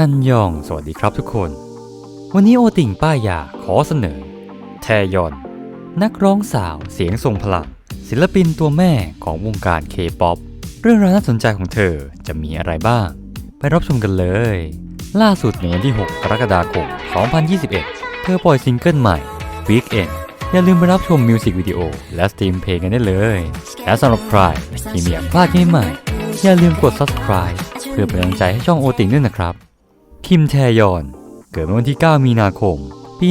อันยอง สวัสดีครับทุกคน วันนี้โอติ่งป้ายาขอเสนอ แทยอน นักร้องสาวเสียงทรงพลัง ศิลปินตัวแม่ของวงการเคป๊อปเรื่องราวน่าสนใจของเธอจะมีอะไรบ้าง ไปรับชมกันเลย ล่าสุดในวันที่ 6 กรกฎาคม 2021 เธอปล่อยซิงเกิลใหม่ Weekend อย่าลืมไปรับชมมิวสิกวิดีโอและสตรีมเพลงกันได้เลย และสำหรับใครที่ม่อยากพลาดใหม่ๆอย่าลืมกด subscribe เพื่อเป็นกำลังใจให้ช่องโอติ่งด้วยนะครับ คิมแทยอน เกิดเมื่อวันที่ 9 มีนาคม ปี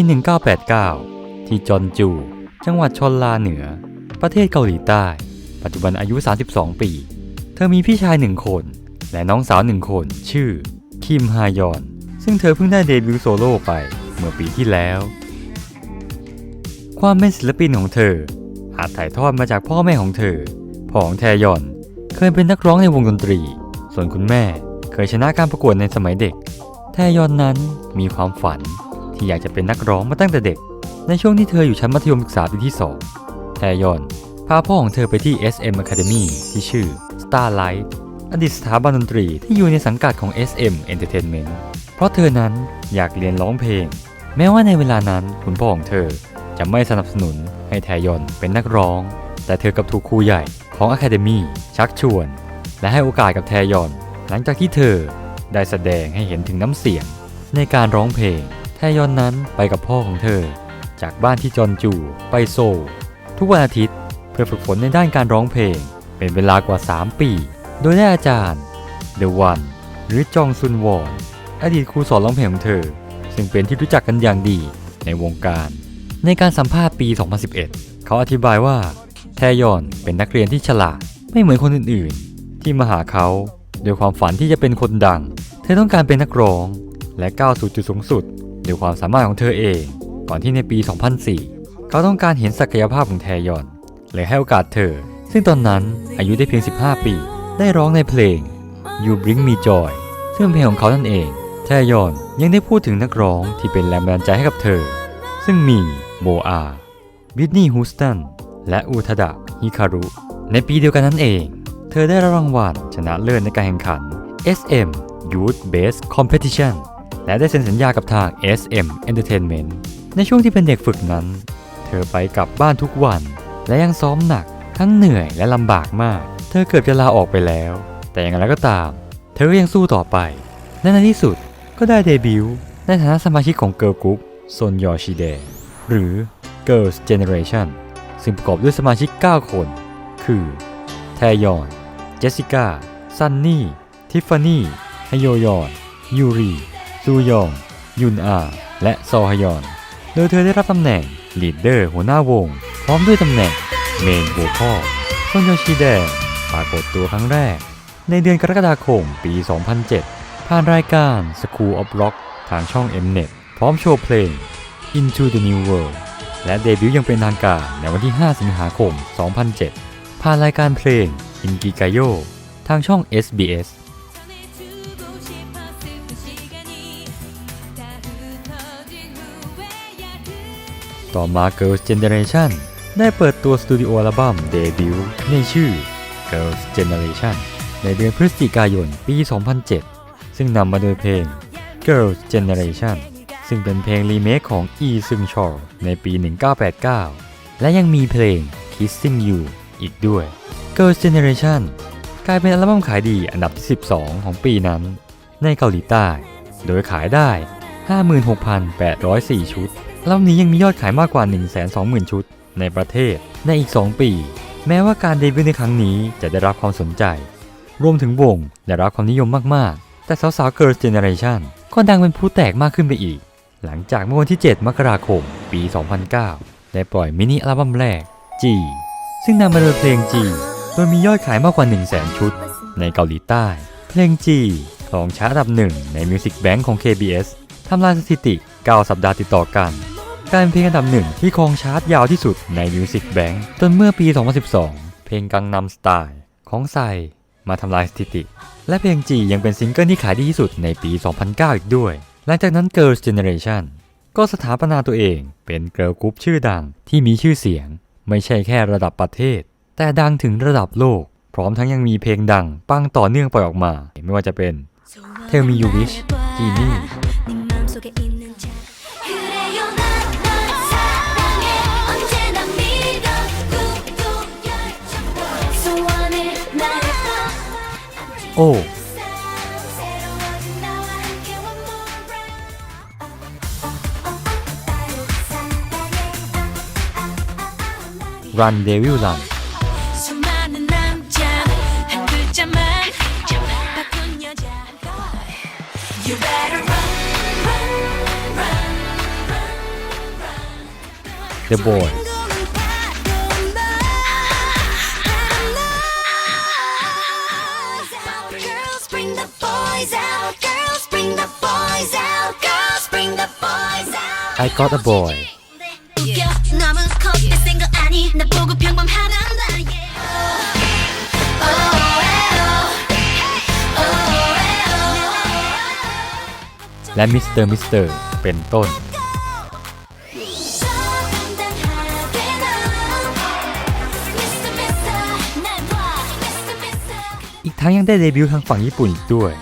1989 ที่จอนจู จังหวัดชอนลาเหนือ ประเทศเกาหลีใต้ ปัจจุบันอายุ 32 ปี เธอมีพี่ชายหนึ่งคน และน้องสาวหนึ่งคน ชื่อ คิมฮายอน ซึ่งเธอเพิ่งได้เดบิวต์โซโล่ไปเมื่อปีที่แล้ว ความเป็นศิลปินของเธอ อาจถ่ายทอดมาจากพ่อแม่ของเธอพ่อของแทยอน เคยเป็นนักร้องในวงดนตรี ส่วนคุณแม่เคยชนะการประกวดในสมัยเด็ก แทยอนนั้นมีความฝันที่อยากจะเป็นนักร้องมาตั้งแต่เด็ก ในช่วงที่เธออยู่ชั้นมัธยมศึกษาปีที่ 2 แทยอนพาพ่อของเธอไปที่ SM Academy ที่ชื่อ Starlight อดีตสถาบันดนตรีที่อยู่ในสังกัดของ SM Entertainment เพราะเธอนั้นอยากเรียนร้องเพลง แม้ว่าในเวลานั้นคุณพ่อของเธอจะไม่สนับสนุนให้แทยอนเป็นนักร้อง แต่เธอกับถูกครูใหญ่ของ Academy ชักชวน และให้โอกาสกับแทยอน หลังจากที่เธอ ได้แสดงให้เห็นถึงน้ำเสียง ในการร้องเพลง แทยอนนั้นไปกับพ่อของเธอ จากบ้านที่จอนจูไปโซลทุกวันอาทิตย์เพื่อฝึกฝนในด้านการร้องเพลง เป็นเวลากว่า 3 ปี โดยได้อาจารย์เดวัน หรือจองซุนวอนอดีตครูสอนร้องเพลงของเธอ ซึ่งเป็นที่รู้จักกันอย่างดีในวงการ ในการสัมภาษณ์ปี 2011 เขาอธิบายว่า แทยอนเป็นนักเรียนที่ฉลาดไม่เหมือนคนอื่นๆ ที่มาหาเขา ด้วยความฝันที่จะเป็นคนดัง เธอต้องการเป็นนักร้อง และก้าวสู่จุดสูงสุดด้วยความสามารถของเธอเอง ก่อนที่ในปี 2004 เขาต้องการเห็นศักยภาพของแทยอนเลยให้โอกาสเธอ ซึ่งตอนนั้นอายุได้เพียง 15 ปี ได้ร้องในเพลง You Bring Me Joy ซึ่งเป็นเพลงของเขานั่นเอง แทยอนยังได้พูดถึงนักร้องที่เป็นแรงบันดาลใจให้กับเธอ ซึ่งมีโบอาบิทนีย์ฮูสตันและอูทดะฮิคารุ ในปีเดียวกันนั่นเอง ธอได้รับรางวัลชนะเลิศในการแข่งขัน SM Youth Best Competition และได้เซ็นสัญญากับทาง SM Entertainment ในช่วงที่เป็นเด็กฝึกนั้น เธอไปกลับบ้านทุกวัน และยังซ้อมหนักทั้งเหนื่อยและลำบากมาก เธอเกือบจะลาออกไปแล้ว แต่อย่างไรก็ตาม เธอก็ยังสู้ต่อไป และในที่สุดก็ได้เดบิวต์ในฐานะสมาชิกของเกิร์ลกรุ๊ปซนยอชิเดหรือ Girls Generation ซึ่งประกอบด้วยสมาชิก 9 คน คือ แทยอน สสิก้า ซันนี่ ทิฟฟานี่ฮโยยอน ยูรี ซูยอง ยุนอา และซอฮยอน โดยเธอได้รับตำแหน่งลีดเดอร์หัวหน้าวง พร้อมด้วยตำแหน่งเมนโวคอลซอนยอชิเดปรากฏตัวครั้งแรก ในเดือนกรกฎาคมปี 2007 ผ่านรายการ School of Rock ทางช่อง Mnet พร้อมโชว์เพลง Into the New World และเดบิวต์ย่างเป็นทางการในวันที่ 5 สิงหาคม 2007 ผ่านรายการเพลง อินกิกาโยทางช่อง SBS ต่อมา Girls Generation ได้เปิดตัวสตูดิโออัลบั้มเดบิวต์ในชื่อ Girls Generation ในเดือนพฤศจิกายนปี 2007 ซึ่งนำมาโดยเพลง Girls Generation ซึ่งเป็นเพลงรีเมคของ E Seung Chol ในปี 1989 และยังมีเพลง Kissing You อีกด้วย Girls Generation กลายเป็นอัลบั้มขายดีอันดับที่ 12 ของปีนั้น ในเกาหลีใต้ โดยขายได้ 56,804 ชุดอัลบั้มนี้ยังมียอดขายมากกว่า 120,000 ชุด ในประเทศในอีก 2 ปี แม้ว่าการเดบิวต์ในครั้งนี้จะได้รับความสนใจ รวมถึงวงได้รับความนิยมมาก ๆ แต่สาวๆ Girls Generation ก็ดังเป็นผู้แตกมากขึ้นไปอีก หลังจากเมื่อวันที่ 7 มกราคม ปี 2009 ได้ปล่อยมินิอัลบั้มแรก G ซึ่งนำมาโดยเพลง G โดยมียอดขายมากกว่า 100,000 ชุด ในเกาหลีใต้ เพลง G ของชาร์ตอันดับหนึ่งใน Music Bank ของ KBS ทำลายสถิติ 9 สัปดาห์ติดต่อกัน กายเป็นเพลงอันดับหนึ่งที่ครองชาร์ตยาวที่สุดใน Music Bank จนเมื่อปี 2012 เพลงกังนำสไตล์ของไซมาทำลายสถิติ และเพลง G ยังเป็นซิงเกิลที่ขายดีที่สุดในปี 2009 อีกด้วย หลังจากนั้น Girls Generation ก็สถาปนาตัวเองเป็นเกิร์ลกรุ๊ปชื่อดังที่มีชื่อเสียง ไม่ใช่แค่ระดับประเทศ แต่ดังถึงระดับโลก พร้อมทั้งยังมีเพลงดัง ปังต่อเนื่องปล่อยออกมา ไม่ว่าจะเป็น Tell Me You Wish g e n i โอ้รันเดวิลลัน The Boys ไอ got a boy และมิสเตอร์มิสเตอร์เป็นต้น ทั้งยังได้เดบิวต์ทางฝั่งญี่ปุ่นอีกด้วย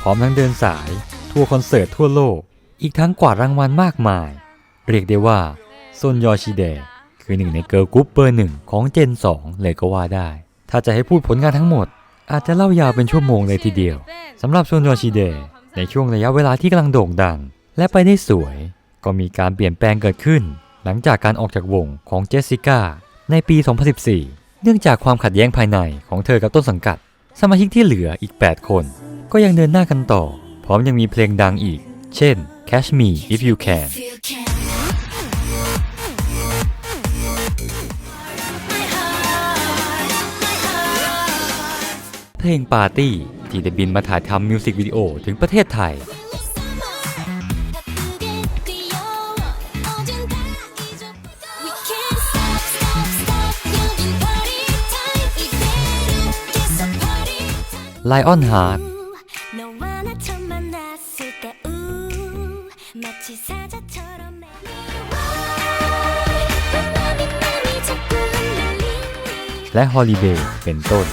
พร้อมทั้งเดินสาย ทัวร์คอนเสิร์ตทั่วโลก อีกทั้งกวาดรางวัลมากมาย เรียกได้ว่าซนยอชิเดะคือหนึ่งในเกิร์ลกรุ๊ปเบอร์หนึ่งของเจน 2 เลยก็ว่าได้ ถ้าจะให้พูดผลงานทั้งหมด อาจจะเล่ายาวเป็นชั่วโมงเลยทีเดียวสำหรับซนยอชิเดะในช่วงระยะเวลาที่กำลังโด่งดัง และไปได้สวย ก็มีการเปลี่ยนแปลงเกิดขึ้น หลังจากการออกจากวงของเจสสิก้าในปี 2014 เนื่องจากความขัดแย้งภายในของเธอกับต้นสังกัด สมาชิกที่เหลืออีก 8 คน ก็ยังเดินหน้ากันต่อ พร้อมยังมีเพลงดังอีก เช่น Catch Me If You Can If you can เพลงปาร์ตี้ที่ได้บินมาถ่ายทำมิวสิกวิดีโอถึงประเทศไทย ไลออนฮาร์และฮอลิเดย์เป็นต้น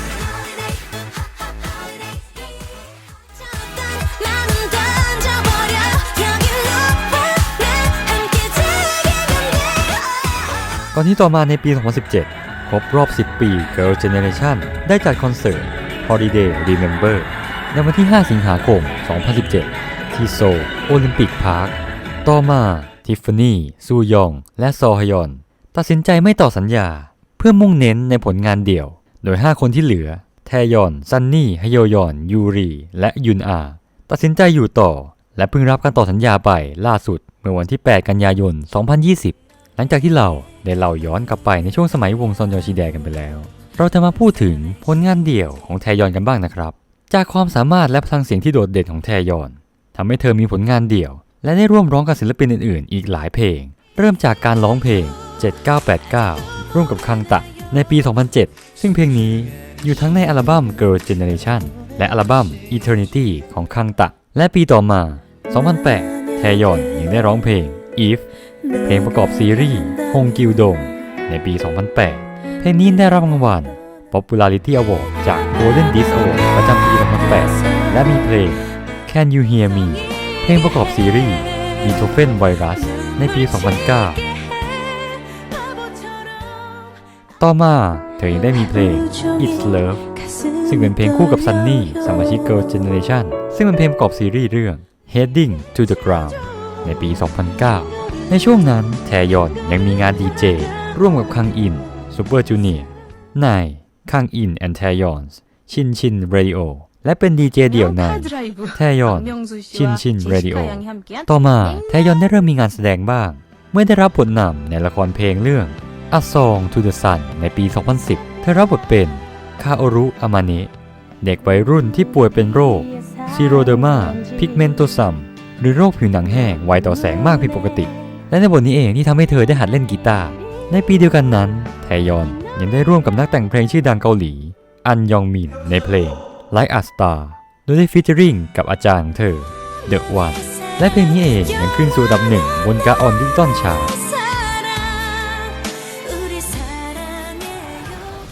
ก่อนที่ต่อมาในปี 2017 ครบรอบ 10 ปี Girl Generation ได้จัดคอนเสิร์ต Holiday Remember ในวันที่ 5 สิงหาคม 2017 ที่โซลโอลิมปิกพาร์ค ต่อมาทิฟฟานี่ซูยอง และซอฮยอน ตัดสินใจไม่ต่อสัญญา เพื่อมุ่งเน้นในผลงานเดี่ยว โดย 5 คนที่เหลือ แทยอน ซันนี่ฮยอยอน ยูรี และยุนอา ตัดสินใจอยู่ต่อ และเพิ่งรับการต่อสัญญาไปล่าสุด เมื่อวันที่ 8 กันยายน 2020 หลังจากที่เราได้เล่าย้อนกลับไปในช่วงสมัยวงซอนยอชิแดกันไปแล้ว เราจะมาพูดถึงผลงานเดี่ยวของแทยอนกันบ้างนะครับ จากความสามารถและพลังเสียงที่โดดเด่นของแทยอนทำให้เธอมีผลงานเดี่ยว และได้ร่วมร้องกับศิลปินอื่นๆ อีกหลายเพลง เริ่มจากการร้องเพลง 7989 ร่วมกับคังตะในปี 2007 ซึ่งเพลงนี้อยู่ทั้งในอัลบั้ม Girl Generation และอัลบั้ม Eternity ของคังตะ และปีต่อมา 2008 แทยอนยังได้ร้องเพลง If เพลงประกอบซีรีส์ฮงกิวดงในปี 2008 ลงนี้ได้รับรางวัล Popularity Award จาก Golden Disc Award ประจำปี2008และมีเพลง Can You Hear Me เพลงประกอบซีรีส์ Beethoven Virus ในปี 2009 ต่อมาเธอยังได้มีเพลง It's Love ซึ่งเป็นเพลงคู่กับซันนี่สมาชิก Girl Generation ซึ่งเป็นเพลงประกอบซีรีส์เรื่อง Heading to the Ground ในปี 2009 ในช่วงนั้นแทยอนยังมีงานดีเจร่วมกับคังอิน ซูเปอร์จูเนียร์นายคังอินแอนแทยอนส์ชินชินเรดิโอและเป็นดีเจเดี่ยวนายแทยอน ชินชินเรดิโอต่อมาแทยอนได้เริ่มมีงานแสดงบ้าง เมื่อได้รับบทนำในละครเพลงเรื่อง A ซองทูเดอะซันในปี 2010 เธอรับบทเป็นคาโอรุอามาเนะเด็กวัยรุ่นที่ป่วยเป็นโรคซีโรเดอร์มาพิกเมนโตซัมหรือโรคผิวหนังแห้งไวต่อแสงมากผิดปกติ และในบทนี้เองที่ทำให้เธอได้หัดเล่นกีตาร์ ในปีเดียวกันนั้น แทยอนยังได้ร่วมกับนักแต่งเพลงชื่อดังเกาหลี อันยองมินในเพลง Like a Star โดยได้ฟีเจอริงกับอาจารย์เธอเดอ The One และเพลงนี้เองยังขึ้นสู่ดับหนึ่งบนกาออนดิจิตอลชาร์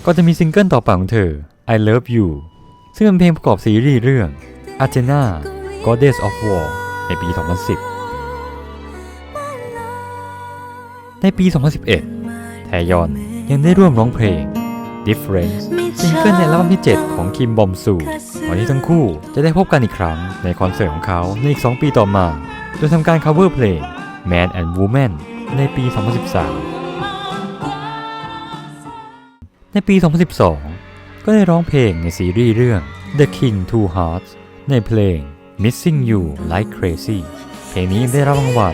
ก็จะมีซิงเกิลต่อไปของเธอ I Love You ซึ่งเป็นเพลงประกอบซีรีส์เรื่อง a t h e n a Goddess of War ในปี 2010 ในปี 2011 แทยอน ยังได้ร่วมร้องเพลง Difference ซิงเกิลในอัลบั้มที่ 7 ของคิมบอมซูก่อนที่ทั้งคู่จะได้พบกันอีกครั้งในคอนเสิร์ตของเขาในอีก 2 ปีต่อมา โดยทำการ cover เพลง Man and Woman ในปี 2013 ในปี 2012 ก็ได้ร้องเพลงในซีรีส์เรื่อง The King Two Hearts ในเพลง Missing You Like Crazy เพลงนี้ได้รับรางวัล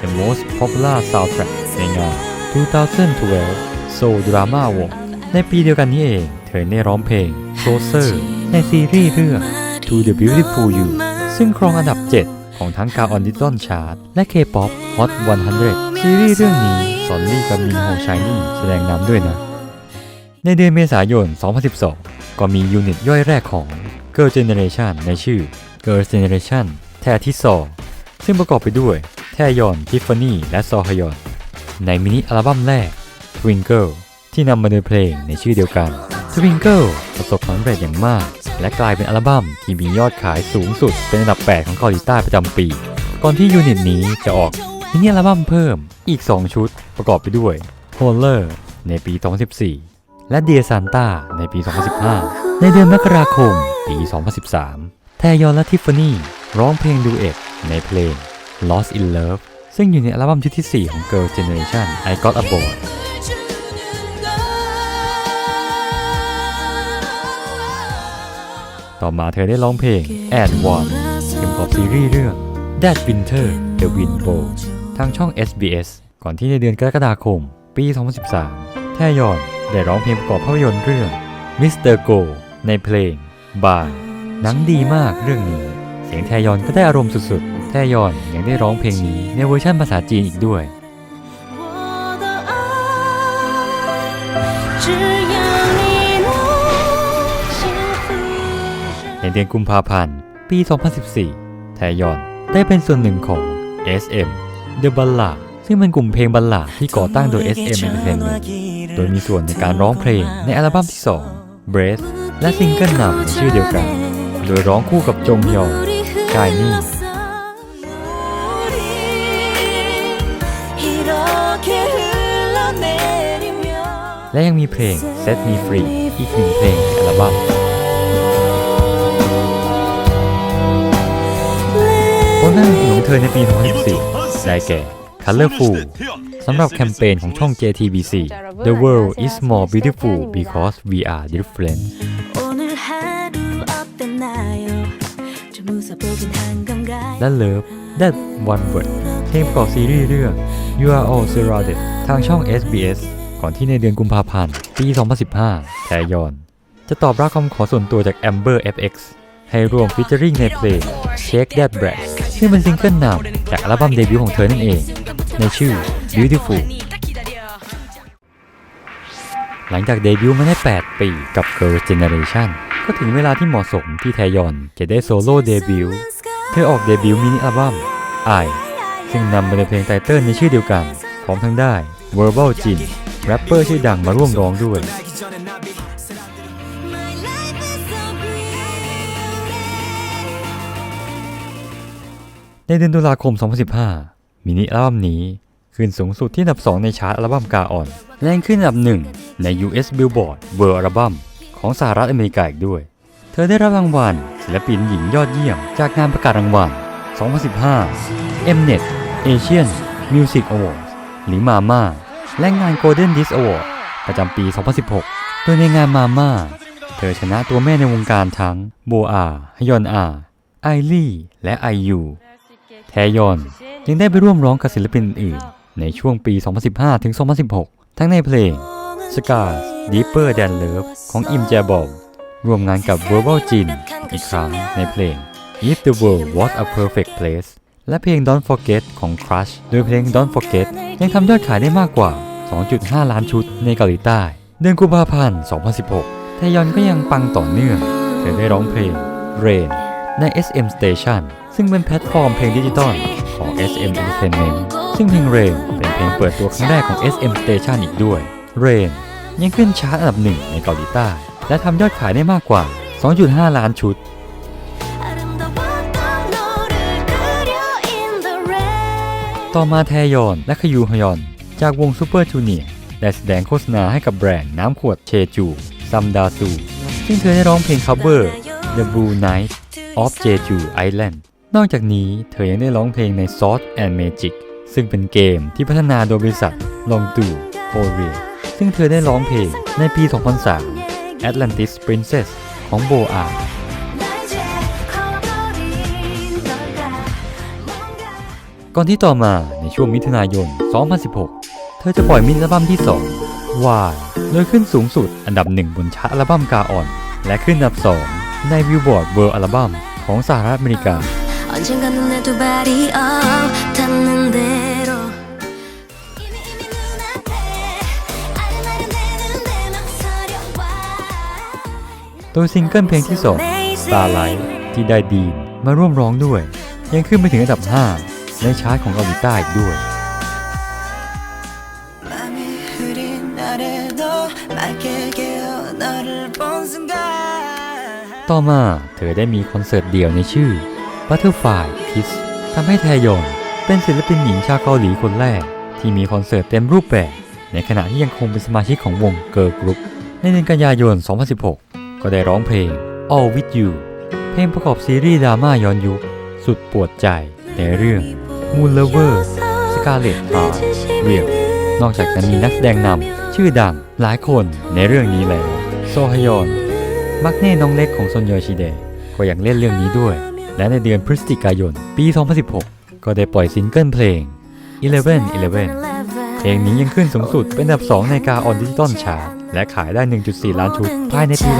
The Most Popular Soundtrack ในงาน 2012 Soul Drama Award ในปีเดียวกันนี้เอง เธอได้ร้องเพลง Closer ในซีรีส์เรื่อง To the Beautiful You ซึ่งครองอันดับ 7 ของทั้งการออนดิจิตอลชาร์ตและ K-POP Hot 100 ซีรีส์เรื่องนี้ซอนลี่กับมินโฮชายนี่แสดงนำด้วยนะ ในเดือนเมษายน 2012 ก็มียูนิตย่อยแรกของ Girl Generation ในชื่อ Girl Generation แททิซอซึ่งประกอบไปด้วย แทยอนทิฟฟานี่และซอฮยอน ในมินิอัลบั้มแรก Twinkle ที่นำมาโดยเพลงในชื่อเดียวกัน Twinkle ประสบความสำเร็จอย่างมาก และกลายเป็นอัลบั้มที่มียอดขายสูงสุดเป็นอันดับ 8 ของเกาหลีใต้ประจำปี ก่อนที่ยูนิตนี้จะออกมินิอัลบั้มเพิ่มอีก 2 ชุดประกอบไปด้วย Polar ในปี 2014 และ Dear Santa ในปี 2015 ในเดือนมกราคมปี 2013 แทยอนและทิฟฟานี่ร้องเพลงดูเอ็ดในเพลง Lost in Love ซึ่งอยู่ในอัลบั้มชุดที่ 4 ของ Girl Generation I Got a Boy ต่อมาเธอได้ร้องเพลง Add One เกี่ยวกับซีรีส์เรื่อง That Winter The Wind Blows ทางช่อง SBS ก่อนที่ในเดือนกรกฎาคม ปี 2013 แทยอนได้ร้องเพลงประกอบภาพยนตร์เรื่อง Mr. Go ในเพลง Bye หนังดีมากเรื่องนี้ เสียงแทยอนก็ได้อารมณ์สุดๆ แทยอนยังได้ร้องเพลงนี้ในเวอร์ชันภาษาจีนอีกด้วยในเดือนกุมภาพันธ์ ปี 2014 แทยอนได้เป็นส่วนหนึ่งของ SM The Ballad ซึ่งเป็นกลุ่มเพลงบัลลาดที่ก่อตั้งโดย SM Entertainment โดยมีส่วนในการร้องเพลงในอัลบั้มที่ 2 Breath และซิงเกิลนำในชื่อเดียวกัน โดยร้องคู่กับจงยอง ชายนี่และยังมีเพลง Set Me Free อีกหนึ่งเพลงในอัลบั้มผลงานของเธอในปี 2014 ได้แก่ Colorful สำหรับแคมเปญของช่อง JTBC The world is more beautiful because we are different และเลิฟ That One Word เพลงประกอบซีรีส์เรื่อง You Are All Surrounded ทางช่อง SBS ก่อนที่ในเดือนกุมภาพันธ์ ปี 2015แทยอน จะตอบรับคำขอส่วนตัวจาก Amber FX ให้ร่วมฟิชเจอริงในเพลง Shake That Breath ซึ่งเป็นซิงเกิลนำจากอัลบั้มเดบิวต์ของเธอนั่นเอง ในชื่อ Beautiful หลังจากเดบิวต์มาได้ 8 ปีกับ Girls Generation ก็ถึงเวลาที่เหมาะสมที่แทยอนจะได้โซโล่เดบิวต์ เธอออกเดบิวต์มินิอัลบั้ม I ซึ่งนำมาในเพลงไตเติ้ลในชื่อเดียวกัน พร้อมทั้งได้ Verbal Jin แรปเปอร์ชื่อดังมาร่วมร้องด้วยในเดือนตุลาคม 2015 มินิอัลบั้มนี้ ขึ้นสูงสุดที่อันดับ 2 ในชาร์ตอัลบั้มกาออน และยังขึ้นอันดับ 1 ใน US Billboard World Album ของสหรัฐอเมริกาอีกด้วย เธอได้รับรางวัลศิลปินหญิงยอดเยี่ยม จากงานประกาศรางวัล 2015 Mnet Asian Music Awards หรือมาม่าและงาน Golden Disc Award ประจำปี 2016 โดยในงานมาม่าเธอชนะตัวแม่ในวงการทั้งโบอาฮยอนอา ไอลี่ และไอยู แทยอนยังได้ไปร่วมร้องกับศิลปินอื่น ในช่วงปี 2015 ถึง 2016 ทั้งในเพลง Scars Deeper Than Love ของอิมแจบอลร่วมงานกับ Verbal Jin อีกครั้งในเพลง If the World Was a Perfect Place และเพลง Don't Forget ของ Crush โดยเพลง Don't Forget ยังทำยอดขายได้มากกว่า 2.5 ล้านชุดในเกาหลีใต้ เดือนกุมภาพันธ์ 2016แทยอนก็ยังปังต่อเนื่อง เธอได้ร้องเพลง Rain ใน SM Station ซึ่งเป็นแพลตฟอร์มเพลงดิจิตอลของ SM Entertainment ซึ่งเพลง Rain เป็นเพลงเปิดตัวครั้งแรกของ SM Station อีกด้วย Rain ยังขึ้นชาร์ตอันดับหนึ่งในเกาหลีใต้ และทำยอดขายได้มากกว่า 2.5 ล้านชุด ต่อมาแทยอนและคยูฮยอน จากวงซูเปอร์จูเนียร์ได้แสดงโฆษณาให้กับแบรนด์น้ำขวดเชจูซัมดาซูซึ่งเธอได้ร้องเพลงคัฟเวอร์ The Blue Night of Jeju Island นอกจากนี้เธอยังได้ร้องเพลงใน Salt and Magic ซึ่งเป็นเกมที่พัฒนาโดยบริษัทลองดูโคเรียซึ่งเธอได้ร้องเพลงในปี 2003 Atlantis Princess ของโบอาก่อนที่ต่อมาในช่วงมิถุนายน 2016 เธอจะปล่อยมินิอัลบั้มที่ 2 Why โดยขึ้นสูงสุดอันดับหนึ่งบนชาร์ตอัลบั้มกาออน และขึ้นอันดับ 2 ในวิวบอร์ดเวิร์ลอัลบั้มของสหรัฐอเมริกา 언젠가는 내 두 발이 oh 닿는 대로 이미 이미 눈앞에 아른아른대는 내 맘 서려와 โดยซิงเกิลเพลงที่ 2 Starlight ที่ได้ดีนมาร่วมร้องด้วย ยังขึ้นไปถึงอันดับ 5 ในชาร์ตของเกาหลีใต้อีกด้วย 맘이 흐린 날에도 맑게 깨어 너를 본 순간 ต่อมาเธอได้มีคอนเสิร์ตเดี่ยวในชื่อ Butterfly Kiss ทำให้แทยอนเป็นศิลปินหญิงชาวเกาหลีคนแรก ที่มีคอนเสิร์ตเต็มรูปแบบ ในขณะที่ยังคงเป็นสมาชิกของวงเกิร์ลกรุ๊ปในเดือนกันยายน 2016 ก็ได้ร้องเพลง All With You เพลงประกอบซีรีส์ดราม่าย้อนยุค สุดปวดใจในเรื่อง Moon Lover Scarlet Heart Real นอกจากจะมีนักแสดงนำชื่อดังหลายคนในเรื่องนี้แล้ว โซฮยอน มักเน่น้องเล็กของซนยอชิเดะก็ยังเล่นเรื่องนี้ด้วย และในเดือนพฤศจิกายน ปี 2016 ก็ได้ปล่อยซิงเกิลเพลง Eleven Eleven เพลงนี้ยังขึ้นสูงสุดเป็นอันดับ 2 ในการออนดิจิตอลชาร์และขายได้ 1.4 ล้านชุดภายในปี 2017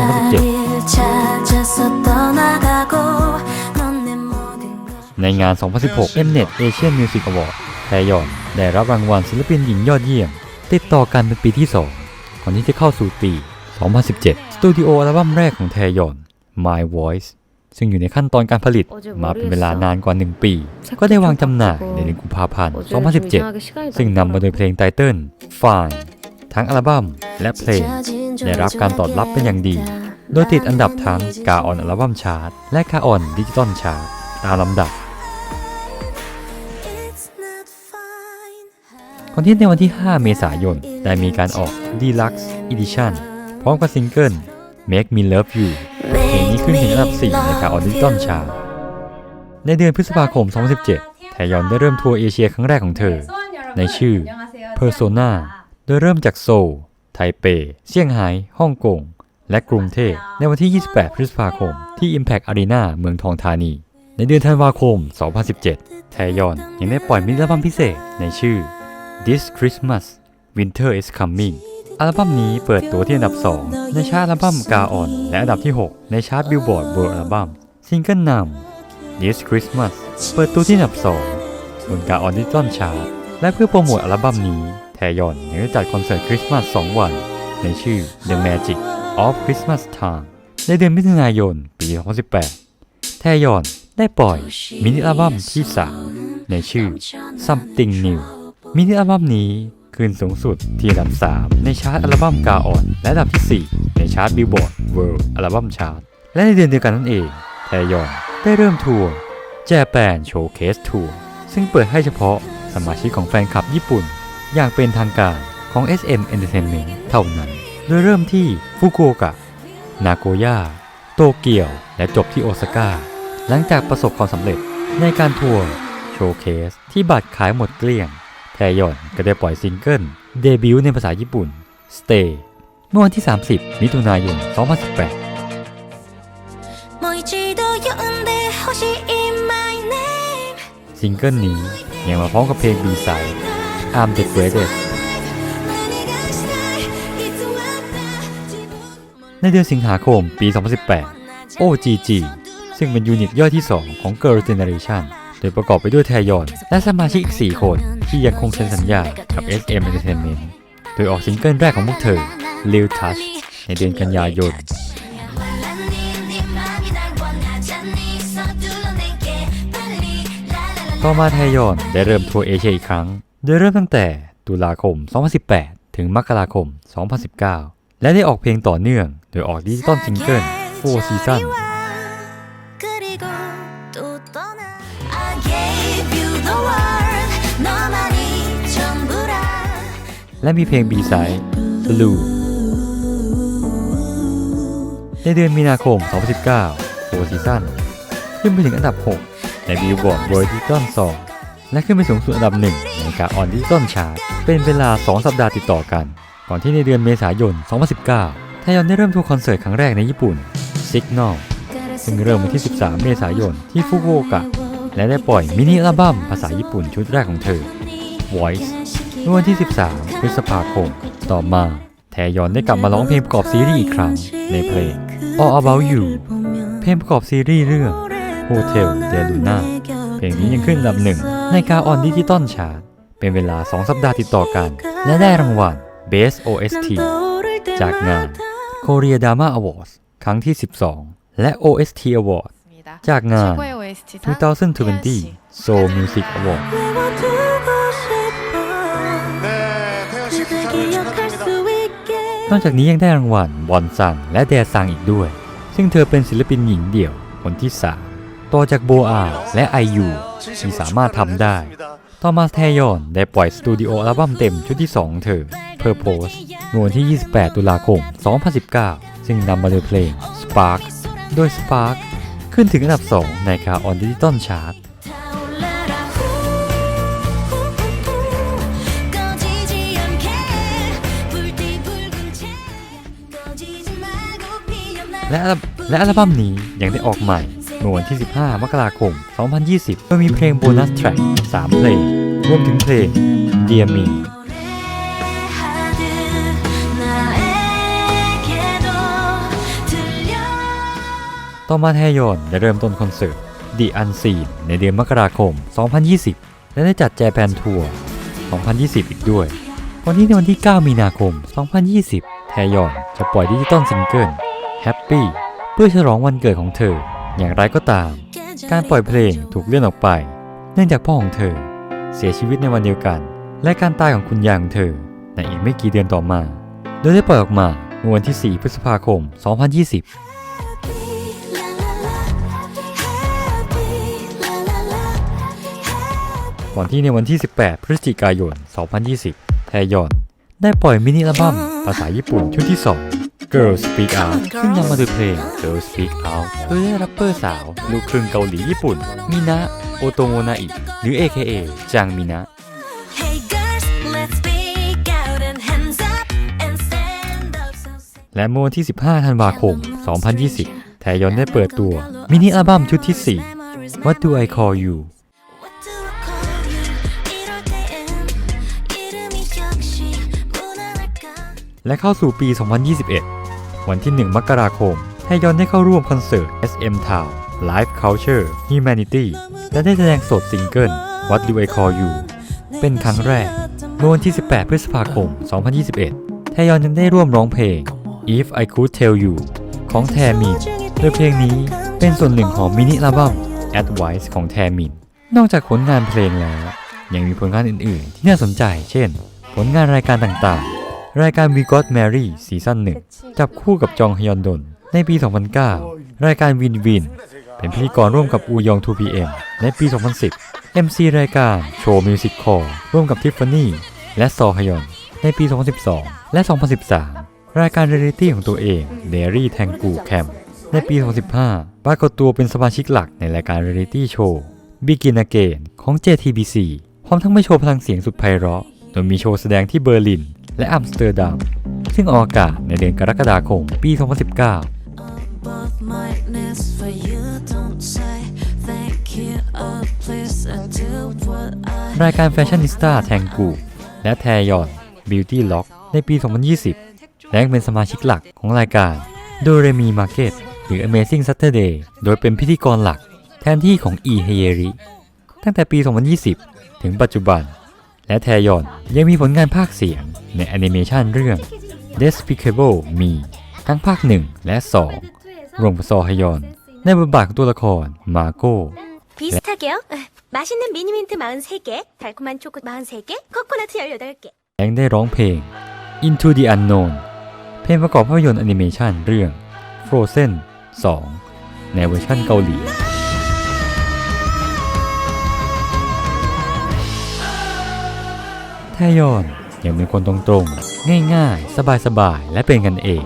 ในงาน 2016 Mnet Asian Music Award แทยอนได้รับรางวัลศิลปินหญิงยอดเยี่ยม ติดต่อกันเป็นปีที่ 2 ก่อนที่จะเข้าสู่ปี 2017 สตูดิโออัลบั้มแรกของแทยอน My Voice ซึ่งอยู่ในขั้นตอนการผลิตมาเป็นเวลานานกว่า 1 ปี ก็ได้วางจำหน่ายในเดือนกุมภาพันธ์ 2017 ซึ่งนำมาโดยเพลงไตเติ้ล Fine ทั้งอัลบั้มและเพลง ได้รับการตอบรับเป็นอย่างดี โดยติดอันดับทั้งกาออนอัลบั้มชาร์ตและกาออนดิจิตอลชาร์ตตามลำดับ It's not fine ก่อนที่ในวันที่ 5 เมษายน ได้มีการออก Deluxe Edition พร้อมกับซิงเกิล Make Me Love You เพลง นี้ขึ้นถึงอันดับ 4 ในการออดิจิตอลชา ในเดือนพฤษภาคม 2017 แทยอนได้เริ่มทัวร์เอเชียครั้งแรกของเธอ ในชื่อ Persona โดยเริ่มจากโซล ไทเป เซี่ยงไฮ้ ฮ่องกง และกรุงเทพ ในวันที่ 28 พฤษภาคม ที่ Impact Arena เมืองทองธานี ในเดือนธันวาคม 2017 แทยอนยังได้ปล่อยมินิอัลบั้มพิเศษในชื่อ This Christmas Winter is Coming อัลบั้มนี้เปิดตัวที่อันดับ 2 ในชาร์ตอัลบั้มกาออน และอันดับที่ 6 ในชาร์ต Billboard World Album ซิงเกิลนำ This Christmas เปิดตัวที่อันดับ 2 บนกาออนดิจิตอลชาร์ตและเพื่อโปรโมทอัลบั้มนี้แทยอนยังได้จัดคอนเสิร์ตคริสต์มาส 2 วัน ในชื่อ The Magic of Christmas Time ในเดือนมิถุนายน ปี 2018 แทยอนได้ปล่อยมินิอัลบั้มที่ 3 ในชื่อ Something New มินิอัลบั้มนี้ ขึ้นสูงสุดที่อันดับ 3 ในชาร์ตอัลบั้มกาออน และอันดับที่ 4 ในชาร์ต Billboard World Album Chart และในเดือนเดียวกันนั่นเองแทยอนได้เริ่มทัวร์ Japan Showcase Tour ซึ่งเปิดให้เฉพาะสมาชิกของแฟนคลับญี่ปุ่น อย่างเป็นทางการของ SM Entertainment เท่านั้น โดยเริ่มที่ฟุกุโอกะ นาโกย่า โตเกียว และจบที่โอซาก้า หลังจากประสบความสำเร็จในการทัวร์โชว์เคสที่บัตรขายหมดเกลี้ยง แทยอนก็ได้ปล่อยซิงเกิลเดบิวต์ในภาษาญี่ปุ่น Stay เมื่อวันที่ 30 มิถุนายน 2018ซิงเกิลนี้ยังมาพร้อมกับเพลงบีไซด์ I'm the Greatest ในเดือนสิงหาคมปี 2018 OGG ซึ่งเป็นยูนิตย่อยที่ 2 ของ Girl Generation โดยประกอบไปด้วยแทยอน และสมาชิกอีก 4 คน ที่ยังคงเซ็นสัญญากับ SM Entertainment โดยออกซิงเกิลแรกของพวกเธอ Lil Touch ในเดือนกันยายนต่อมาแทยอนได้เริ่มทัวร์เอเชียอีกครั้ง โดยเริ่มตั้งแต่ตุลาคม 2018 ถึงมกราคม 2019 และได้ออกเพลงต่อเนื่อง โดยออกดิจิตอลซิงเกิล Four Seasons และมีเพลง B-side Blue ในเดือนมีนาคม 2019โฟซีซันขึ้นไปถึงอันดับ 6 ในบิลบอร์ดโดยดิจิตอลซองและขึ้นไปสูงสุดอันดับ 1 ในการออนดิจิตอลชาร์ตเป็นเวลา 2 สัปดาห์ติดต่อกัน ก่อนที่ในเดือนเมษายน 2019 ไทยอนได้เริ่มทัวร์คอนเสิร์ตครั้งแรกในญี่ปุ่น Signal ซึ่งเริ่มวันที่ 13 เมษายนที่ฟุกุโอกะ และได้ปล่อยมินิอัลบั้มภาษาญี่ปุ่นชุดแรกของเธอ Voice วันที่ 13 พฤษภาคม ต่อมา แทยอนได้กลับมาร้องเพลงประกอบซีรีส์อีกครั้ง ในเพลง All About You เพลงประกอบซีรีส์เรื่อง Hotel de Luna เพลงนี้ยังขึ้นลำหนึ่งในการออนดิจิตอลชาร์ตเป็นเวลา 2 สัปดาห์ติดต่อกัน และได้รางวัล Best OST จากงาน Korea Drama Awards ครั้งที่ 12 และ OST Award จากงาน 2020 Soul Music Award นอกจากนี้ยังได้รางวัลบอนซังและแดซังอีกด้วย ซึ่งเธอเป็นศิลปินหญิงเดี่ยวคนที่3ต่อจากโบอาและไอยูที่สามารถทำได้ ต่อมาแทยอนได้ปล่อยสตูดิโออัลบั้มเต็มชุดที่2ของเธอ Purpose เมื่อวันที่ 28 ตุลาคม 2019 ซึ่งนำมาโดยเพลง Spark โดย Spark ขึ้นถึงอันดับ 2 ในคาออนดิจิตอลชาร์ต และและอัลบั้มนี้ยังได้ออกใหม่เมื่อวันที่ 15 มกราคม 2020 โดยมีเพลงโบนัสแทร็ก 3 เพลง รวมถึงเพลง Dear Me ต่อมาแทยอนได้เริ่มต้นคอนเสิร์ต The Unseen ในเดือนมกราคม 2020 และได้จัดแจแปนทัวร์ 2020 อีกด้วย วันที่ในวันที่ 9 มีนาคม 2020 แทยอนจะปล่อยดิจิตอลซิงเกิล Happy เพื่อฉลองวันเกิดของเธอ อย่างไรก็ตาม การปล่อยเพลงถูกเลื่อนออกไป เนื่องจากพ่อของเธอ เสียชีวิตในวันเดียวกัน และการตายของคุณยายของเธอ ในอีกไม่กี่เดือนต่อมา โดยได้ปล่อยออกมาเมื่อวันที่ 4 พฤษภาคม 2020ก่อนที่ในวันที่ 18 พฤศจิกายน 2020แทยอน ได้ปล่อยมินิอัลบั้มภาษาญี่ปุ่นชุดที่ 2 Girls Speak Out ซึ่งนำมาโดยเพลง Girls Speak Out โดยแรปเปอร์สาว ลูกครึ่งเกาหลีญี่ปุ่น มินะ โอโตโมนาอิหรือ AKA จางมินะ และเมื่อวันที่ 15 ธันวาคม 2020 แทยอนได้เปิดตัว มินิอัลบั้มชุดที่ 4 What Do I Call You และเข้าสู่ปี 2021 วันที่ 1 มกราคมแทยอนได้เข้าร่วมคอนเสิร์ต SM Town Live Culture Humanity และได้แสดงสดซิงเกิล What Do I Call You เป็นครั้งแรกเมื่อวันที่ 18 พฤษภาคม 2021แทยอนยังได้ร่วมร้องเพลง If I Could Tell You ของแทมินโดยเพลงนี้เป็นส่วนหนึ่งของมินิอัลบั้ม Advice ของแทมิน นอกจากผลงานเพลงแล้ว ยังมีผลงานอื่น ๆ ที่น่าสนใจ เช่น ผลงานรายการต่าง ๆ รายการ We Got Married ซีซั่นหนึ่งจับคู่กับจองฮยอนดน ในปี 2009 รายการวินวิน เป็นพิธีกรร่วมกับอูยอง 2PM ในปี 2010 MC รายการโชว์มิวสิกคอร์ร่วมกับทิฟฟานี่และซอฮยอน ในปี 2012 และ 2013 รายการเรียลิตี้ของตัวเอง Dairy Tangu Camp ในปี 2015 ปรากฏตัวเป็นสมาชิกหลักในรายการเรียลิตี้โชว์ Begin Again ของ JTBC พร้อมทั้งไม่โชว์พลังเสียงสุดไพเราะ โดยมีโชว์แสดงที่เบอร์ลิน และอัมสเตอร์ดัม ซึ่งออกอากาศในเดือนกรกฎาคมปี 2019 รายการแฟชั่นนิสต้าแทงกูและแทยอน Beauty Lock ในปี 2020 และยังเป็นสมาชิกหลักของรายการ Do Re Mi Market หรือ Amazing Saturday โดยเป็นพิธีกรหลักแทนที่ของอีเฮเยริ ตั้งแต่ปี 2020 ถึงปัจจุบัน และแทยอนยังมีผลงานภาคเสียงในแอนิเมชันเรื่อง Despicable Me ทั้งภาค 1 และ 2 รวมกับซอฮยอน ในบทบาทของตัวละครมาโก้ 비슷하게요 맛있는 미니민트 43개 달콤한 초코 43개 코코넛 18개 และยังได้ร้องเพลง Into the Unknown เพลงประกอบภาพยนตร์แอนิเมชันเรื่อง Frozen 2 ในเวอร์ชันเกาหลี ทยอนยังเป็นคนตรงๆ ง่ายๆ สบายๆ และเป็นกันเอง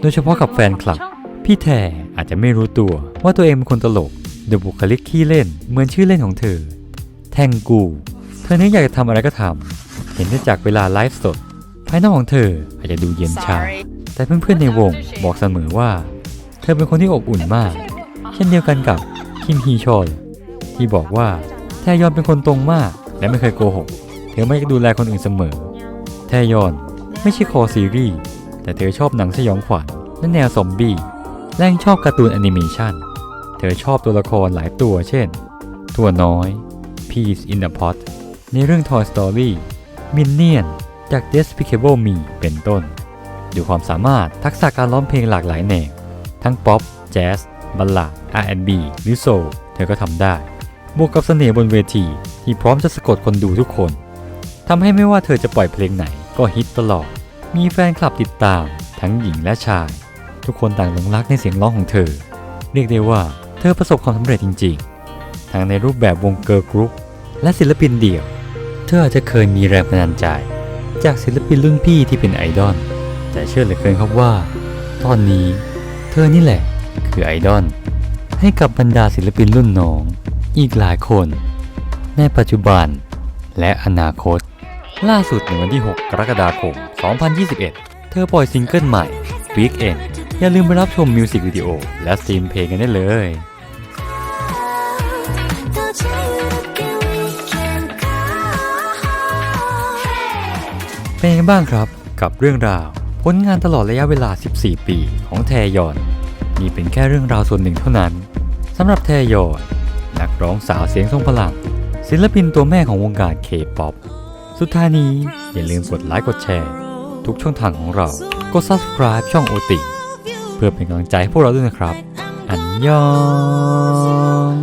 โดยเฉพาะกับแฟนคลับ พี่แทอาจจะไม่รู้ตัวว่าตัวเองเป็นคนตลกดยบุคลิกขี้เล่นเหมือนชื่อเล่นของเธอ แทงกู เธอนึกอยากจะทำอะไรก็ทำเห็นได้จากเวลาไลฟ์สด ภายนอกของเธออาจจะดูเย็นชา แต่เพื่อนๆในวงบอกเสมอว่า เธอเป็นคนที่อบอุ่นมาก เช่นเดียวกันกับคิมฮีชอลที่บอกว่าแทยอนเป็นคนตรงมากและไม่เคยโกหก เธอไม่ดูแลคนอื่นเสมอ แทยอน ไม่ใช่คอซีรีส์แต่เธอชอบหนังสยองขวัญและแนวซอมบี้และยังชอบการ์ตูนแอนิเมชันเธอชอบตัวละครหลายตัวเช่น ตัวน้อย Peace in the Pot ในเรื่อง Toy Story Minion จาก Despicable Me เป็นต้นด้วยความสามารถทักษะการร้องเพลงหลากหลายแนว ทั้งป๊อป แจ๊ส บัลลาด R&B หรือโซลเธอก็ทำได้ บวกกับเสน่ห์บนเวทีที่พร้อมจะสะกดคนดูทุกคน ทำให้ไม่ว่าเธอจะปล่อยเพลงไหนก็ฮิตตลอด มีแฟนคลับติดตามทั้งหญิงและชาย ทุกคนต่างหลงรักในเสียงร้องของเธอ เรียกได้ว่าเธอประสบความสำเร็จจริง ๆ ทั้งในรูปแบบวงเกิร์ลกรุ๊ปและศิลปินเดี่ยว เธออาจจะเคยมีแรงบันดาลใจ จากศิลปินรุ่นพี่ที่เป็นไอดอล แต่เชื่อเหลือเกินครับว่า ตอนนี้เธอนี่แหละคือไอดอลให้กับบรรดาศิลปินรุ่นน้อง อีกหลายคน ในปัจจุบันและอนาคต ล่าสุดในวันที่ 6 กรกฎาคม 2021 เธอปล่อยซิงเกิลใหม่ Weekend อย่าลืมไปรับชมมิวสิกวิดีโอและสตรีมเพลงกันได้เลยเป็นยังไงบ้างครับกับเรื่องราว ผลงานตลอดระยะเวลา 14 ปีของแทยอน นี่เป็นแค่เรื่องราวส่วนหนึ่งเท่านั้นสำหรับแทยอน นักร้องสาวเสียงทรงพลังศิลปินตัวแม่ของวงการเคป๊อป สุดท้ายนี้อย่าลืมกดไลค์กดแชร์ ทุกช่องทางของเรา กด subscribe ช่องโอติเพื่อเป็นกำลังใจให้พวกเราด้วยนะครับ อันยอง